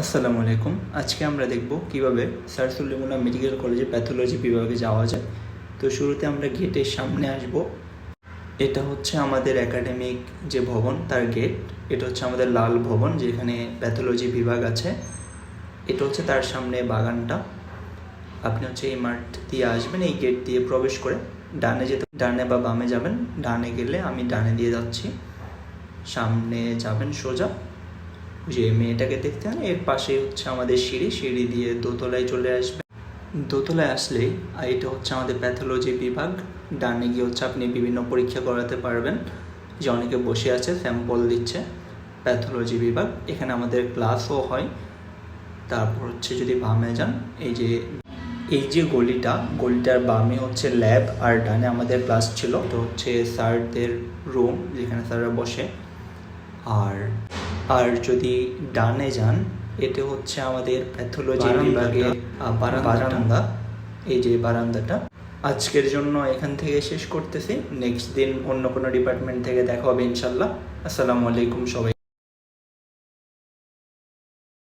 আসসালামু আলাইকুম। আজকে আমরা দেখব কীভাবে স্যার সুলিমুল্লাহ মেডিকেল কলেজে প্যাথোলজি বিভাগে যাওয়া যায়। তো শুরুতে আমরা গেটের সামনে আসব। এটা হচ্ছে আমাদের একাডেমিক যে ভবন, তার গেট। এটা হচ্ছে আমাদের লাল ভবন, যেখানে প্যাথোলজি বিভাগ আছে। এটা হচ্ছে তার সামনে বাগানটা। আপনি হচ্ছে এই মাঠ দিয়ে আসবেন, এই গেট দিয়ে প্রবেশ করে ডানে যেতে, ডানে বা বামে যাবেন। ডানে গেলে আমি ডানে দিয়ে যাচ্ছি। সামনে যাবেন সোজা। যে মেয়েটাকে দেখতে হয় এর পাশে হচ্ছে আমাদের সিঁড়ি সিঁড়ি দিয়ে দোতলায় চলে আসবে। দোতলায় আসলেই এটা হচ্ছে আমাদের প্যাথোলজি বিভাগ। ডানে গিয়ে হচ্ছে আপনি বিভিন্ন পরীক্ষা করাতে পারবেন। যে অনেকে বসে আছে স্যাম্পল দিচ্ছে প্যাথোলজি বিভাগ। এখানে আমাদের ক্লাসও হয়। তারপর হচ্ছে যদি বামে যান, এই যে এই যে গলিটা, গলিটার বামে হচ্ছে ল্যাব আর ডানে আমাদের ক্লাস ছিল। তো হচ্ছে স্যারদের রুম যেখানে স্যাররা বসে। আর আর যদি ডানে যান এতে হচ্ছে আমাদের প্যাথোলজি বিভাগে বারান্দা বারান্দা। এই যে বারান্দাটা। আজকের জন্য এখান থেকে শেষ করতেছি। নেক্সট দিন অন্য কোনো ডিপার্টমেন্ট থেকে দেখা হবে ইনশাল্লাহ। আসসালামু আলাইকুম সবাই।